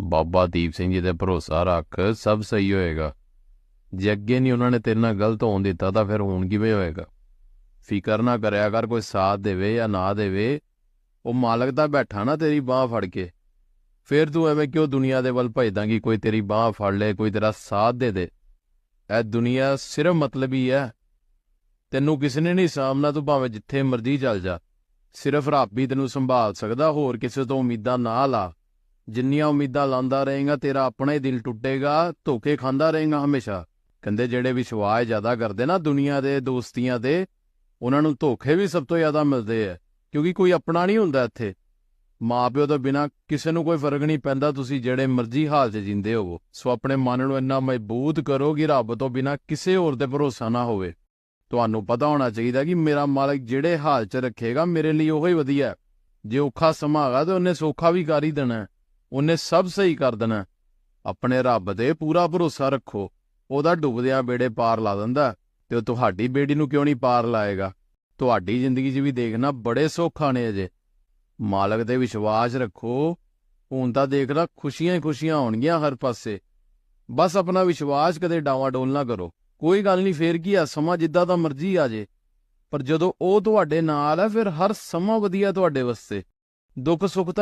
ਬਾਬਾ ਦੀਪ ਸਿੰਘ ਜੀ ਤੇ ਭਰੋਸਾ ਰੱਖ, ਸਭ ਸਹੀ ਹੋਏਗਾ। ਜੇ ਅੱਗੇ ਨਹੀਂ ਉਹਨਾਂ ਨੇ ਤੇਰੇ ਨਾਲ ਗਲਤ ਹੋਣ ਦਿੱਤਾ, ਤਾਂ ਫਿਰ ਹੁਣ ਕਿਵੇਂ ਹੋਏਗਾ? ਫਿਕਰ ਨਾ ਕਰਿਆ ਕਰ, ਕੋਈ ਸਾਥ ਦੇਵੇ ਜਾਂ ਨਾ ਦੇਵੇ। ਉਹ ਮਾਲਕ ਤਾਂ ਬੈਠਾ ਨਾ ਤੇਰੀ ਬਾਹ ਫੜ ਕੇ। ਫਿਰ ਤੂੰ ਐਵੇਂ ਕਿਉਂ ਦੁਨੀਆ ਦੇ ਵੱਲ ਭਜਦਾ ਕਿ ਕੋਈ ਤੇਰੀ ਬਾਹ ਫੜ ਲੇ, ਕੋਈ ਤੇਰਾ ਸਾਥ ਦੇ ਦੇ। ਇਹ ਦੁਨੀਆ ਸਿਰਫ ਮਤਲਬੀ ਹੈ ਤੈਨੂੰ ਕਿਸੇ ਨੇ ਨਹੀਂ ਸਾਹਮਣਾ ਤੂੰ ਭਾਵੇਂ ਜਿੱਥੇ ਮਰਜ਼ੀ ਚੱਲ ਜਾ। ਸਿਰਫ ਰੱਬ ਹੀ ਤੈਨੂੰ ਸੰਭਾਲ ਸਕਦਾ, ਹੋਰ ਕਿਸੇ ਤੋਂ ਉਮੀਦਾਂ ਨਾ ਲਾ। ਜਿੰਨੀਆਂ ਉਮੀਦਾਂ ਲਾਂਦਾ ਰਹੇਗਾ, ਤੇਰਾ ਆਪਣਾ ਹੀ ਦਿਲ ਟੁੱਟੇਗਾ, ਧੋਖੇ ਖਾਂਦਾ ਰਹੇਗਾ ਹਮੇਸ਼ਾ। ਕਹਿੰਦੇ ਜਿਹੜੇ ਵਿਸ਼ਵਾਸ ਜ਼ਿਆਦਾ ਕਰਦੇ ਨਾ ਦੁਨੀਆ ਦੇ, ਦੋਸਤੀਆਂ ਦੇ, ਉਹਨਾਂ ਨੂੰ ਧੋਖੇ ਵੀ ਸਭ ਤੋਂ ਜ਼ਿਆਦਾ ਮਿਲਦੇ ਆ, ਕਿਉਂਕਿ ਕੋਈ ਆਪਣਾ ਨਹੀਂ ਹੁੰਦਾ ਇੱਥੇ। ਮਾਪਿਓ ਤੋਂ ਬਿਨਾ ਕਿਸੇ ਨੂੰ ਕੋਈ ਫ਼ਰਕ ਨਹੀਂ ਪੈਂਦਾ, ਤੁਸੀਂ ਜਿਹੜੇ ਮਰਜ਼ੀ ਹਾਲ 'ਚ ਜਿੰਦੇ ਹੋਵੋ। ਸੋ ਆਪਣੇ ਮਨ ਨੂੰ ਇੰਨਾ ਮਜ਼ਬੂਤ ਕਰੋ ਕਿ ਰੱਬ ਤੋਂ ਬਿਨਾ ਕਿਸੇ ਹੋਰ ਤੇ ਭਰੋਸਾ ਨਾ ਹੋਵੇ। ਤੁਹਾਨੂੰ ਪਤਾ ਹੋਣਾ ਚਾਹੀਦਾ ਕਿ ਮੇਰਾ ਮਾਲਕ ਜਿਹੜੇ ਹਾਲ 'ਚ ਰੱਖੇਗਾ, ਮੇਰੇ ਲਈ ਉਹੀ ਵਧੀਆ। ਜੇ ਔਖਾ ਸਮਾਂ ਹੈਗਾ, ਤੇ ਉਹਨੇ ਸੌਖਾ ਵੀ ਕਰ ਹੀ ਦੇਣਾ। ਉਹਨੇ ਸਭ ਸਹੀ ਕਰ ਦੇਣਾ। ਆਪਣੇ ਰੱਬ ਤੇ ਪੂਰਾ ਭਰੋਸਾ ਰੱਖੋ। ਉਹਦਾ ਡੁੱਬਦਿਆਂ ਬੇੜੇ ਪਾਰ ਲਾ ਦਿੰਦਾ ਤੇ ਉਹ ਤੁਹਾਡੀ ਬੇੜੀ ਨੂੰ ਕਿਉਂ ਨਹੀਂ ਪਾਰ ਲਾਏਗਾ? ਤੁਹਾਡੀ ਜ਼ਿੰਦਗੀ 'ਚ ਵੀ ਦੇਖਣਾ ਬੜੇ ਸੌਖਾ ਨੇ ਅਜੇ। ਮਾਲਕ ਤੇ ਵਿਸ਼ਵਾਸ ਰੱਖੋ। ਹੁਣ ਤਾਂ ਦੇਖਣਾ ਖੁਸ਼ੀਆਂ ਹੀ ਖੁਸ਼ੀਆਂ ਹੋਣਗੀਆਂ ਹਰ ਪਾਸੇ। ਬਸ ਆਪਣਾ ਵਿਸ਼ਵਾਸ ਕਦੇ ਡਾਵਾਡੋਲ ਨਾ ਕਰੋ। ਕੋਈ ਗੱਲ ਨਹੀਂ, ਫੇਰ ਕੀ ਆ? ਸਮਾਂ ਜਿੱਦਾਂ ਦਾ ਮਰਜ਼ੀ ਆ ਜੇ। ਪਰ ਜਦੋਂ ਉਹ ਤੁਹਾਡੇ ਨਾਲ ਹੈ ਫਿਰ ਹਰ ਸਮਾਂ ਵਧੀਆ ਤੁਹਾਡੇ ਵਾਸਤੇ। ਦੁੱਖ ਸੁੱਖ ਤਾਂ